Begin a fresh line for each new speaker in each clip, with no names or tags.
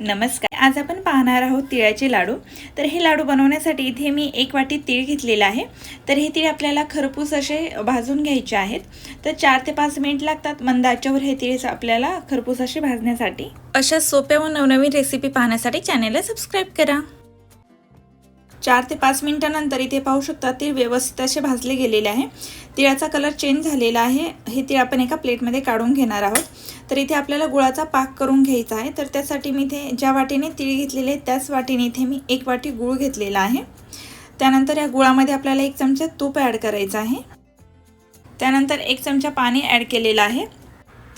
नमस्कार. आज आपण पाहणार आहोत तिळाचे लाडू. तर हे लाडू बनवण्यासाठी इथे मी एक वाटी तीळ घेतलेलं आहे. तर हे तीळ आपल्याला खरपूस असे भाजून घ्यायचे आहेत. तर चार ते पाच मिनिट लागतात मंद आचेवर हे तीळ आपल्याला खरपूस असे भाजण्यासाठी. अशा सोप्या व नवनवीन रेसिपी पाहण्यासाठी चॅनेलला सबस्क्राईब करा. चार ते पाच मिनिटानंतर इथे पाहू शकता तीळ व्यवस्थित असे भाजले गेलेले आहे. तिळाचा कलर चेंज झालेला आहे. हे तीळ आपण एका प्लेटमध्ये काढून घेणार आहोत. तर इथे आपल्याला गुळाचा पाक करून घ्यायचा आहे. तर त्यासाठी मी इथे ज्या वाटीने तीळ घेतलेले त्याच वाटीने इथे मी एक वाटी गुळ घेतलेला आहे. त्यानंतर या गुळामध्ये आपल्याला एक चमचा तूप ॲड करायचं आहे. त्यानंतर एक चमचा पाणी ॲड केलेलं आहे.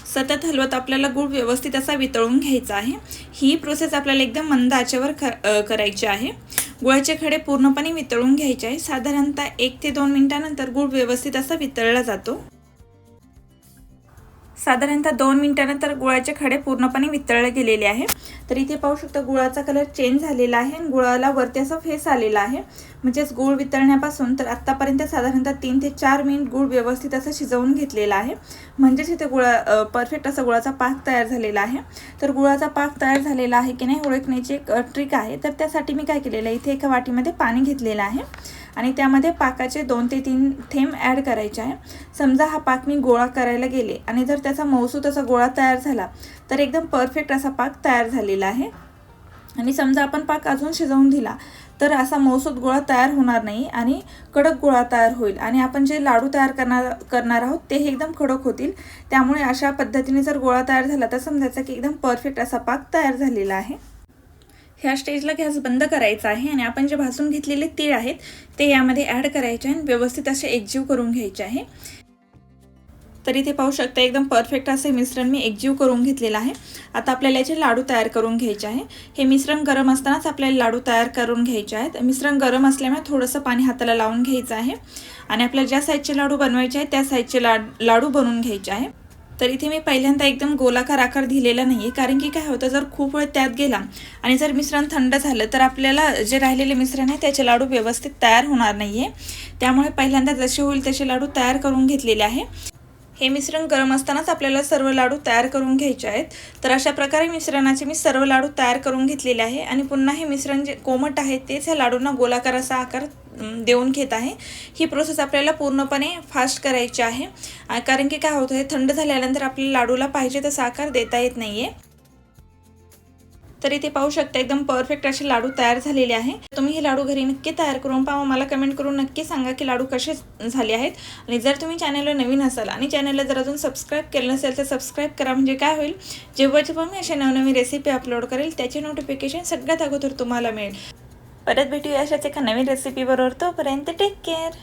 सतत हलवत आपल्याला गूळ व्यवस्थित असा वितळून घ्यायचा आहे. ही प्रोसेस आपल्याला एकदम मंद आचेवर ख करायची आहे. गुळाचे खडे पूर्णपणे वितळून घ्यायचे आहे. साधारणतः एक ते दोन मिनिटानंतर गूळ व्यवस्थित असा वितळला जातो. साधारणतः दोन मिनटानंतर गुळाचे खडे पूर्णपणे वितळले गेलेले आहे. तर इथे पाहू शकता गुळाचा कलर चेंज झालेला आहे आणि गुळाला वरती असं फेस आलेला आहे. म्हणजेच गुळ वितळण्यापासून तर आत्तापर्यंत साधारणतः तीन ते चार मिनिट गुळ व्यवस्थित असं शिजवून घेतलेला आहे. म्हणजेच इथे गुळा परफेक्ट असा गुळाचा पाक तयार झालेला आहे. तर गुळाचा पाक तयार झालेला आहे की नाही ओळखण्याची एक ट्रिक आहे. तर त्यासाठी मी काय केलेलं आहे? इथे एका वाटीमध्ये पाणी घेतलेलं आहे. आणि त्यामध्ये पाकाचे दोन ते तीन थेंब ॲड करायचे आहे. समजा हा पाक मी गोळा करायला गेले आणि जर त्याचा मौसूत असा गोळा तयार झाला तर एकदम परफेक्ट असा पाक तयार झालेला आहे. आणि समजा आपण पाक अजून शिजवून दिला तर असा मौसूद गोळा तयार होणार नाही आणि कडक गोळा तयार होईल आणि आपण जे लाडू तयार करणार करणार आहोत तेही एकदम कडक होतील. त्यामुळे अशा पद्धतीने जर गोळा तयार झाला तर समजायचं की एकदम परफेक्ट असा पाक तयार झालेला आहे. ह्या स्टेजला गॅस बंद करायचा आहे आणि आपण जे भाजून घेतलेले तीळ आहेत ते यामध्ये ॲड करायचे आणि व्यवस्थित असे एकजीव करून घ्यायचे आहे. तर इथे पाहू शकता एकदम परफेक्ट असे मिश्रण मी एकजीव करून घेतलेलं आहे. आता आपल्याला याचे लाडू तयार करून घ्यायचे आहे. हे मिश्रण गरम असतानाच आपल्याला लाडू तयार करून घ्यायचे आहेत. मिश्रण गरम असल्यामुळे थोडंसं पाणी हाताला लावून घ्यायचं आहे. आणि आपल्याला ज्या साईजचे लाडू बनवायचे आहेत त्या साईजचे ला लाडू बनवून घ्यायचे आहे. तर इथे मी पहिल्यांदा एकदम गोलाकार आकार दिलेला नाही आहे कारण की काय होतं जर खूप वेळ त्यात गेला आणि जर मिश्रण थंड झालं तर आपल्याला जे राहिलेले मिश्रण आहे त्याचे लाडू व्यवस्थित तयार होणार नाही आहे त्यामुळे पहिल्यांदा जसे होईल तसे लाडू तयार करून घेतलेले आहे. हे मिश्रण गरम असतानाच आपल्याला सर्व लाडू तयार करून घ्यायचे आहेत. तर अशा प्रकारे मिश्रणाचे मी सर्व लाडू तयार करून घेतलेले आहे. आणि पुन्हा हे मिश्रण जे कोमट आहे तेच ह्या लाडूंना गोलाकार असा आकार देऊन घेत आहे. ही प्रोसेस आपल्याला पूर्णपणे फास्ट करायची आहे. कारण की काय होतं हे थंड झाल्यानंतर आपल्याला लाडूला पाहिजे तसा आकार देता येत नाही आहे तर इथे पाहू शकता एकदम परफेक्ट असे लाडू तयार झालेले आहे. तुम्ही हे लाडू घरी नक्की तयार करून पाहा. मला कमेंट करून नक्की सांगा की लाडू कसे झाले आहेत. आणि जर तुम्ही चॅनलला नवीन असाल आणि चॅनलला जर अजून सबस्क्राईब केलं नसेल तर सबस्क्राईब करा. म्हणजे काय होईल? जेव्हा जेव्हा मी अशा नवनवीन रेसिपी अपलोड करेल त्याचे नोटिफिकेशन सगळ्यात अगोदर तुम्हाला मिळेल. परत भेटूया अशाच एका नवीन रेसिपीबरोबर तोपर्यंत टेक केअर